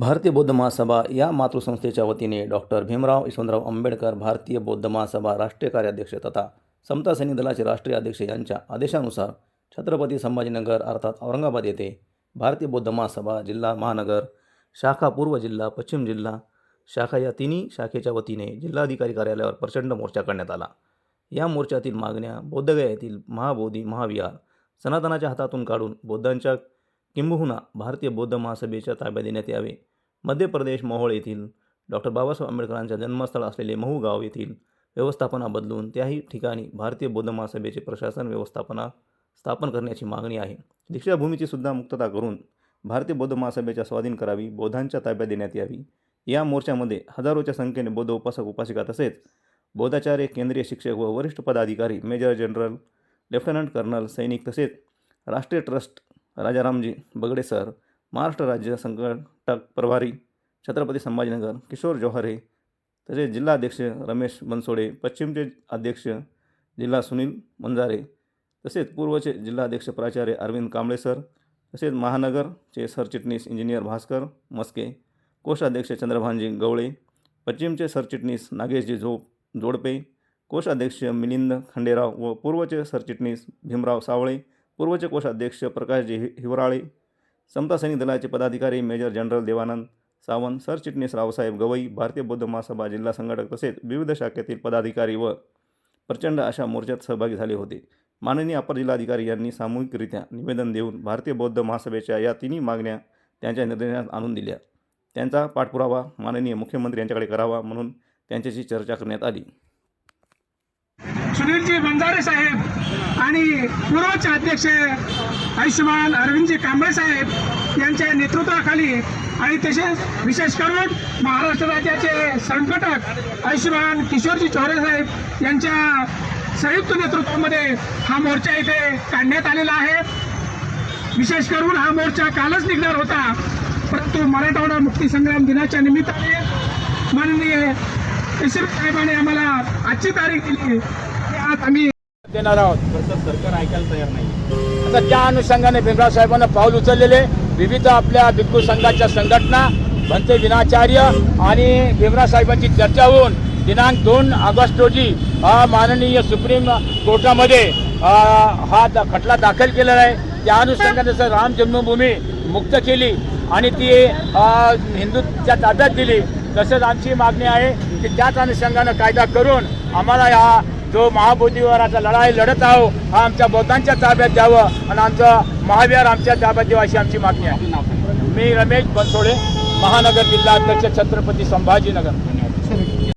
भारतीय बौद्ध महासभा या मातृसंस्थेच्या वतीने डॉक्टर भीमराव यशवंतराव आंबेडकर भारतीय बौद्ध महासभा राष्ट्रीय कार्याध्यक्ष तथा समता सैनिक दलाचे राष्ट्रीय अध्यक्ष यांच्या आदेशानुसार छत्रपती संभाजीनगर अर्थात औरंगाबाद येथे भारतीय बौद्ध महासभा जिल्हा महानगर शाखा पूर्व जिल्हा पश्चिम जिल्हा शाखा या तिन्ही शाखेच्या वतीने जिल्हाधिकारी कार्यालयावर प्रचंड मोर्चा करण्यात आला. या मोर्चातील मागण्या बौद्धगया येथील महाबोधी महाविहार सनातनाच्या हातातून काढून बौद्धांच्या किंबहुना भारतीय बौद्ध महासभेच्या ताब्यात देण्यात यावे. मध्य प्रदेश मोहोळ येथील डॉक्टर बाबासाहेब आंबेडकरांच्या जन्मस्थळ असलेले महू गाव येथील व्यवस्थापना बदलून त्याही ठिकाणी भारतीय बौद्ध महासभेचे प्रशासन व्यवस्थापना स्थापन करण्याची मागणी आहे. दीक्षाभूमीची सुद्धा मुक्तता करून भारतीय बौद्ध महासभेच्या स्वाधीन करावी बौद्धांच्या ताब्यात देण्यात यावी या मोर्चामध्ये हजारोच्या संख्येने बौद्ध उपासक उपासिका तसेच बौद्धाचार्य केंद्रीय शिक्षक व वरिष्ठ पदाधिकारी मेजर जनरल लेफ्टनंट कर्नल सैनिक तसेच राष्ट्रीय ट्रस्ट राजारामजी बगडे सर महाराष्ट्र राज्य संघटक प्रभारी छत्रपती संभाजीनगर किशोर जोहरे तसेच जिल्हाध्यक्ष रमेश बनसोडे पश्चिमचे अध्यक्ष जिल्हा सुनील मंजारे तसेच पूर्वचे जिल्हाध्यक्ष प्राचार्य अरविंद कांबळे सर तसेच महानगरचे सरचिटणीस इंजिनियर भास्कर मस्के कोषाध्यक्ष चंद्रभानजी गवळे पश्चिमचे सरचिटणीस नागेशजी झोप जोडपे कोषाध्यक्ष मिलिंद खंडेराव व पूर्वचे सरचिटणीस भीमराव सावळे पूर्वचे कोषाध्यक्ष प्रकाशजी हि हिवराळे समता सैनिक दलाचे पदाधिकारी मेजर जनरल देवानंद सावंत सरचिटणीस रावसाहेब गवई भारतीय बौद्ध महासभा जिल्हा संघटक तसेच विविध शाखेतील पदाधिकारी व प्रचंड अशा मोर्चात सहभागी झाले होते. माननीय अपर जिल्हाधिकारी यांनी सामूहिकरित्या निवेदन देऊन भारतीय बौद्ध महासभेच्या या तिन्ही मागण्या त्यांच्या निर्णयात आणून दिल्या. त्यांचा पाठपुरावा माननीय मुख्यमंत्री यांच्याकडे करावा म्हणून त्यांच्याशी चर्चा करण्यात आली. सुनीलजी बंजारे साहेब आणि पूर्वचे अध्यक्ष आयुष्यमान अरविंदजी कांबळे साहेब यांच्या नेतृत्वाखाली आणि तसेच विशेष करून महाराष्ट्र राज्याचे संघटक आयुष्यमान किशोरजी चौरे साहेब यांच्या संयुक्त नेतृत्वामध्ये हा मोर्चा इथे काढण्यात आलेला आहे. विशेष करून हा मोर्चा कालच निघणार होता परंतु मराठवाडा मुक्तीसंग्राम दिनाच्या निमित्ताने माननीय केशव साहेबांनी आम्हाला आजची तारीख दिली. आज आम्ही देणार आहोत. सरकार ऐकायला तयार नाही. आता त्या अनुषंगाने भीमराव साहेबांना पाऊल उचललेले विविध आपल्या भिक्खू संघाच्या संघटना भंते विनाचार्य आणि भीमराव साहेबांची चर्चा होऊन दिनांक दोन ऑगस्ट रोजी अ, माननीय सुप्रीम कोर्टामध्ये हा द- खटला दाखल केलेला आहे. त्या अनुषंगाने जसं राम जन्मभूमी मुक्त केली आणि ती हिंदूच्या ताब्यात दिली. तसंच आमची मागणी आहे की त्याच अनुषंगानं कायदा करून आम्हाला या जो महाबोधीवराचा लढाई लढत आहो हा आमच्या बौद्धांच्या ताब्यात द्यावं आणि आमचं महाविहार आमच्या ताब्यात द्यावं अशी आमची मागणी आहे. मी रमेश बनसोडे महानगर जिल्हा अध्यक्ष छत्रपती संभाजीनगर.